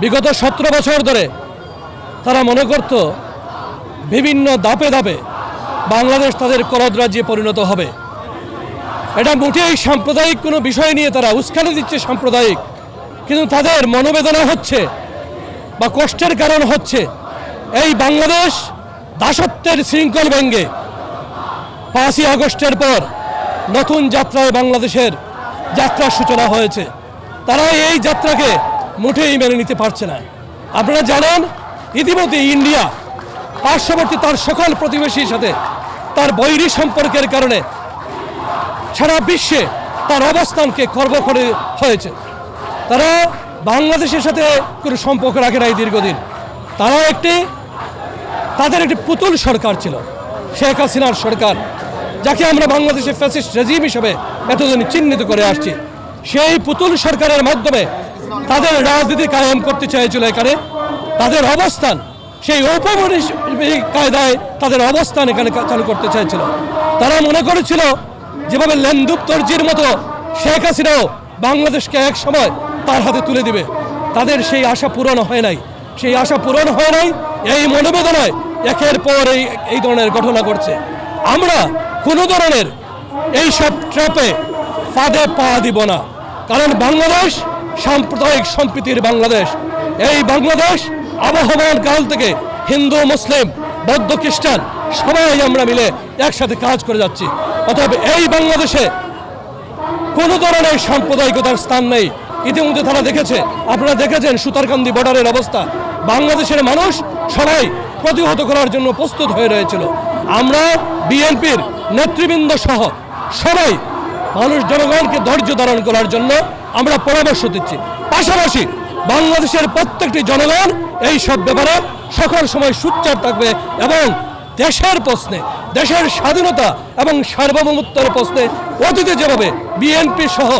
বিগত সতেরো বছর ধরে তারা মনে করত বিভিন্ন দাপে দাপে বাংলাদেশ তাদের করদ রাজ্যে পরিণত হবে। এটা মোটেই সাম্প্রদায়িক কোনো বিষয় নিয়ে তারা উস্কানি দিচ্ছে সাম্প্রদায়িক, কিন্তু তাদের মনোবেদনা হচ্ছে বা কষ্টের কারণ হচ্ছে এই বাংলাদেশ দাসত্বের শৃঙ্খল ভেঙ্গে পাঁচই আগস্টের পর নতুন যাত্রায় বাংলাদেশের যাত্রার সূচনা হয়েছে। তারা এই যাত্রাকে মোটেই মেনে নিতে পারছে না। আপনারা জানেন, ইতিমধ্যে ইন্ডিয়া পার্শ্ববর্তী তার সকল প্রতিবেশীর সাথে তার বৈরী সম্পর্কের কারণে সারা বিশ্বে তার অবস্থানকে খর্ব করে হয়েছে। তারা বাংলাদেশের সাথে কোনো সম্পর্ক রাখে নাই দীর্ঘদিন। তারা একটি, তাদের একটি পুতুল সরকার ছিল, শেখ হাসিনার সরকার, যাকে আমরা বাংলাদেশের ফ্যাসিস্ট রেজিম হিসেবে এতদিন চিহ্নিত করে আসছি। সেই পুতুল সরকারের মাধ্যমে তাদের রাজনীতি কায়েম করতে চেয়েছিল এখানে, তাদের অবস্থান, সেই ঔপনিবেশিক কায়দায় তাদের অবস্থান এখানে চালু করতে চেয়েছিল তারা মনে করেছিল, যেভাবে লেন্দুপ তর্জির মতো শেখ হাসিনাও বাংলাদেশকে এক সময় তার হাতে তুলে দিবে, তাদের সেই আশা পূরণ হয় নাই। সেই আশা পূরণ হয় নাই, এই মনোবেদনায় একের পর এই এই ধরনের ঘটনা ঘটছে। আমরা কোনো ধরনের এই সব ট্র্যাপে ফাঁদে পা দিব না, কারণ বাংলাদেশ সাম্প্রদায়িক সম্প্রীতির বাংলাদেশ। এই বাংলাদেশ আবহমান কাল থেকে হিন্দু, মুসলিম, বৌদ্ধ, খ্রিস্টান সবাই আমরা মিলে একসাথে কাজ করে যাচ্ছি। অতএব এই বাংলাদেশে কোনো ধরনের সাম্প্রদায়িকতার স্থান নেই। ইতিমধ্যে তারা দেখেছে, আপনারা দেখেছেন সুতারকান্দি বর্ডারের অবস্থা। বাংলাদেশের মানুষ সবাই প্রতিহত করার জন্য প্রস্তুত হয়ে রয়েছিল। আমরা, বিএনপির নেতৃবৃন্দ সহ সবাই মানুষ, জনগণকে ধৈর্য ধারণ করার জন্য আমরা পরামর্শ দিচ্ছি। পাশাপাশি বাংলাদেশের প্রত্যেকটি জনগণ এই সব ব্যাপারে সকল সময় সুচ্চার থাকবে এবং দেশের প্রশ্নে, দেশের স্বাধীনতা এবং সার্বভৌমত্বের প্রশ্নে অতীতে যেভাবে বিএনপি সহ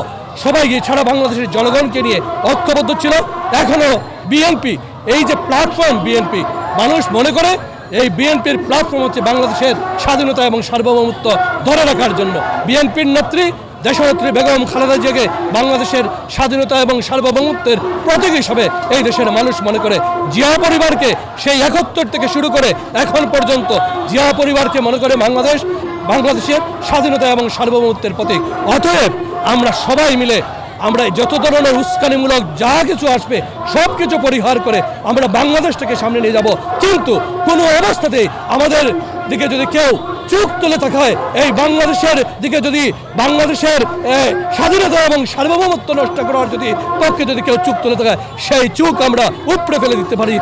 সবাই সারা বাংলাদেশের জনগণকে নিয়ে ঐক্যবদ্ধ ছিল, এখনও বিএনপি এই যে প্ল্যাটফর্ম বিএনপি মানুষ মনে করে এই বিএনপির প্ল্যাটফর্ম হচ্ছে বাংলাদেশের স্বাধীনতা এবং সার্বভৌমত্ব ধরে রাখার জন্য। বিএনপির নেত্রী দেশনেত্রী বেগম খালেদা জিয়াকে বাংলাদেশের স্বাধীনতা এবং সার্বভৌমত্বের প্রতীক হিসাবে এই দেশের মানুষ মনে করে। জিয়া পরিবারকে সেই একাত্তর থেকে শুরু করে এখন পর্যন্ত জিয়া পরিবারকে মনে করে বাংলাদেশ, বাংলাদেশের স্বাধীনতা এবং সার্বভৌমত্বের প্রতীক। অতএব আমরা সবাই মিলে আমরা যত ধরনের উস্কানিমূলক যা কিছু আসবে, সব কিছু পরিহার করে আমরা বাংলাদেশটাকে সামনে নিয়ে যাব। কিন্তু কোনো অবস্থাতেই আমাদের দিকে যদি কেউ চোখ তুলে থাকায় এই বাংলাদেশের দিকে যদি বাংলাদেশের স্বাধীনতা এবং সার্বভৌমত্ব নষ্ট করার যদি পক্ষে যদি কেউ চোখ তুলে থাকায় সেই চোখ আমরা উপড়ে ফেলে দিতে পারি।